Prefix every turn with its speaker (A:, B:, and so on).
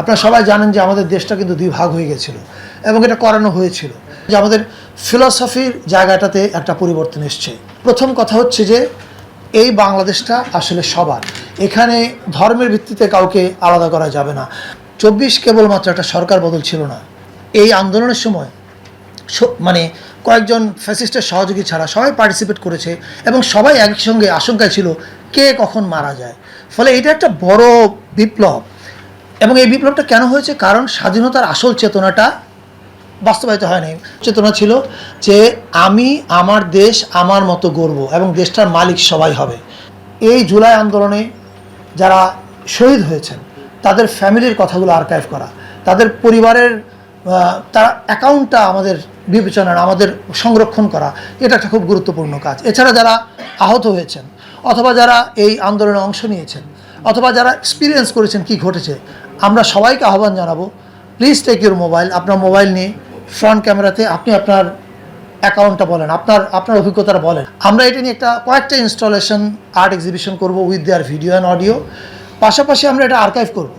A: আপনারা সবাই জানেন যে আমাদের দেশটা কিন্তু দুই ভাগ হয়ে গেছিল এবং এটা করানো হয়েছিল। যে আমাদের ফিলসফির জায়গাটাতে একটা পরিবর্তন এসছে। প্রথম কথা হচ্ছে যে এই বাংলাদেশটা আসলে সবার। এখানে ধর্মের ভিত্তিতে কাউকে আলাদা করা যাবে না। চব্বিশ কেবলমাত্র একটা সরকার বদল ছিল না। এই আন্দোলনের সময় মানে কয়েকজন ফ্যাসিস্টের সহযোগী ছাড়া সবাই পার্টিসিপেট করেছে এবং সবাই একসঙ্গে আশঙ্কায় ছিল কে কখন মারা যায়। ফলে এটা একটা বড় বিপ্লব। এবং এই বিপ্লবটা কেন হয়েছে? কারণ স্বাধীনতার আসল চেতনাটা বাস্তবায়িত হয়নি চেতনা ছিল যে আমি, আমার দেশ, আমার মতো গর্ব এবং দেশটার মালিক সবাই হবে। এই জুলাই আন্দোলনে যারা শহীদ হয়েছেন, তাদের ফ্যামিলির কথাগুলো আর্কাইভ করা, তাদের পরিবারের তার অ্যাকাউন্টটা আমাদের বিবেচনা আমাদের সংরক্ষণ করা, এটা একটা খুব গুরুত্বপূর্ণ কাজ। এছাড়া যারা আহত হয়েছেন, অথবা যারা এই আন্দোলনে অংশ নিয়েছেন, অথবা যারা এক্সপিরিয়েন্স করেছেন কি ঘটেছে আমরা সবাইকে আহ্বান জানাব প্লিজ টেক ইউর মোবাইল আপনার মোবাইল নিয়ে ফ্রন্ট ক্যামেরাতে আপনি আপনার অ্যাকাউন্টটা বলেন, আপনার আপনার অভিজ্ঞতাটা বলেন। আমরা এটা নিয়ে একটা কয়েকটা ইনস্টলেশন আর্ট এক্সিবিশন করব with their video and audio পাশাপাশি আমরা এটা আর্কাইভ করব।